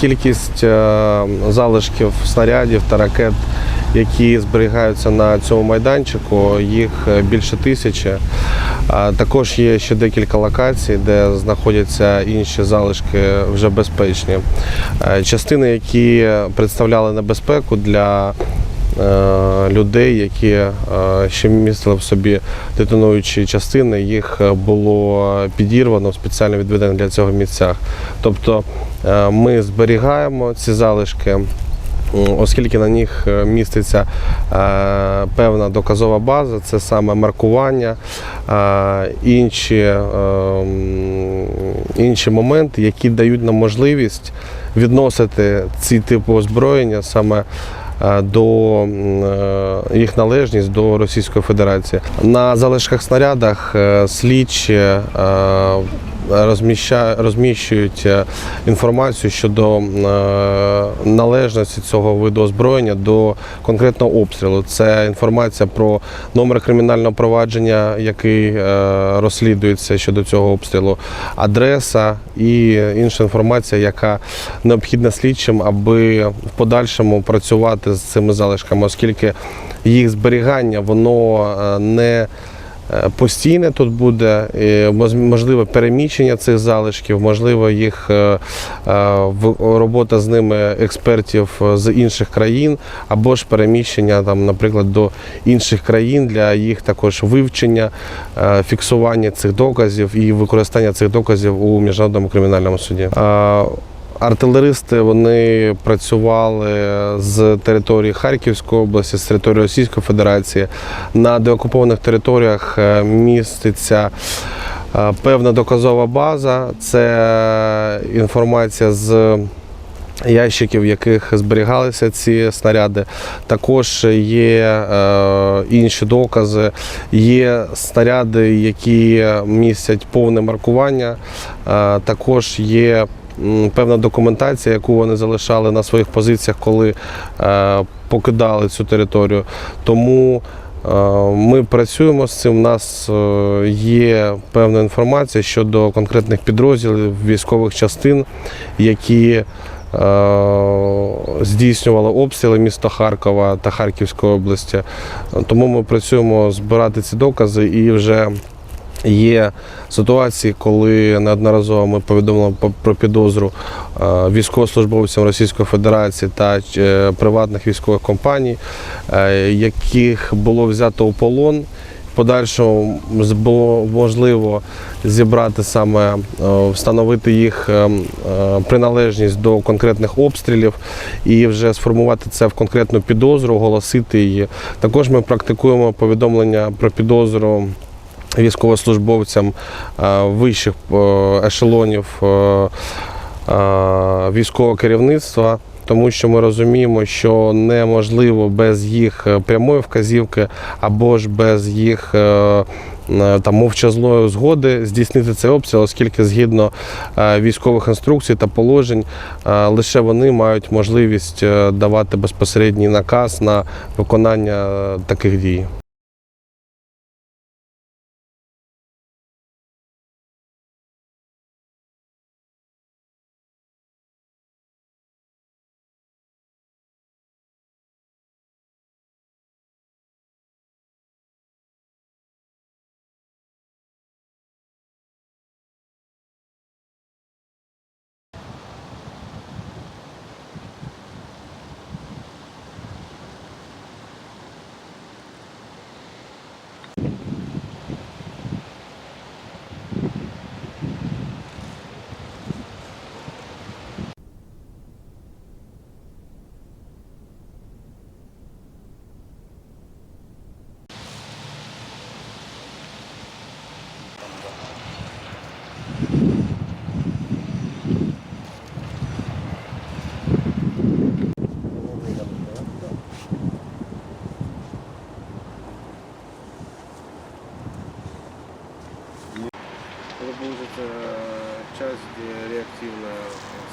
Кількість е, залишків снарядів та ракет, які зберігаються на цьому майданчику, їх е, більше тисячі. Також є ще декілька локацій, де знаходяться інші залишки вже безпечні. Е, Частини, які представляли небезпеку для людей, які е, ще містили в собі детонуючі частини, їх е, було підірвано в спеціально відведених для цього місцях. Тобто е, ми зберігаємо ці залишки. Оскільки на них е, міститься е, певна доказова база, це саме маркування, е, інші, е, інші моменти, які дають нам можливість відносити ці типи озброєння саме е, до е, їх належність до Російської Федерації. На залишках снарядах е, слідчі е, розміщують е, інформацію щодо е, належності цього виду озброєння до конкретного обстрілу. Це інформація про номер кримінального провадження, який е, розслідується щодо цього обстрілу, адреса і інша інформація, яка необхідна слідчим, аби в подальшому працювати з цими залишками, оскільки їх зберігання воно не Постійне тут буде, можливо, переміщення цих залишків, можливо, їх е, е, робота з ними експертів е, з інших країн, або ж переміщення, там, наприклад, до інших країн для їх також вивчення, е, фіксування цих доказів і використання цих доказів у міжнародному кримінальному суді. Артилеристи вони працювали з території Харківської області, з території Російської Федерації. На деокупованих територіях е, міститься е, певна доказова база. Це інформація з ящиків, в яких зберігалися ці снаряди. Також є е, інші докази, є снаряди, які містять повне маркування. Також є певна документація, яку вони залишали на своїх позиціях, коли е, покидали цю територію. Тому е, ми працюємо з цим. У нас е, є певна інформація щодо конкретних підрозділів військових частин, які здійснювали обстріли міста Харкова та Харківської області. Тому ми працюємо збирати ці докази і вже. Є ситуації, коли неодноразово ми повідомили про підозру е, військовослужбовцям Російської Федерації та е, приватних військових компаній, е, яких було взято у полон. Подальшому було можливо зібрати саме, встановити їх приналежність до конкретних обстрілів і вже сформувати це в конкретну підозру, оголосити її. Також ми практикуємо повідомлення про підозру військовослужбовцям е, вищих е, ешелонів е, військового керівництва. Тому що ми розуміємо, що неможливо без їх прямої вказівки або ж без їх там мовчазної згоди здійснити цей обстріл, оскільки згідно військових інструкцій та положень лише вони мають можливість давати безпосередній наказ на виконання таких дій. Часть реактивна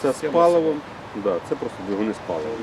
Це з паливом. Да, це просто двигуни з паливом.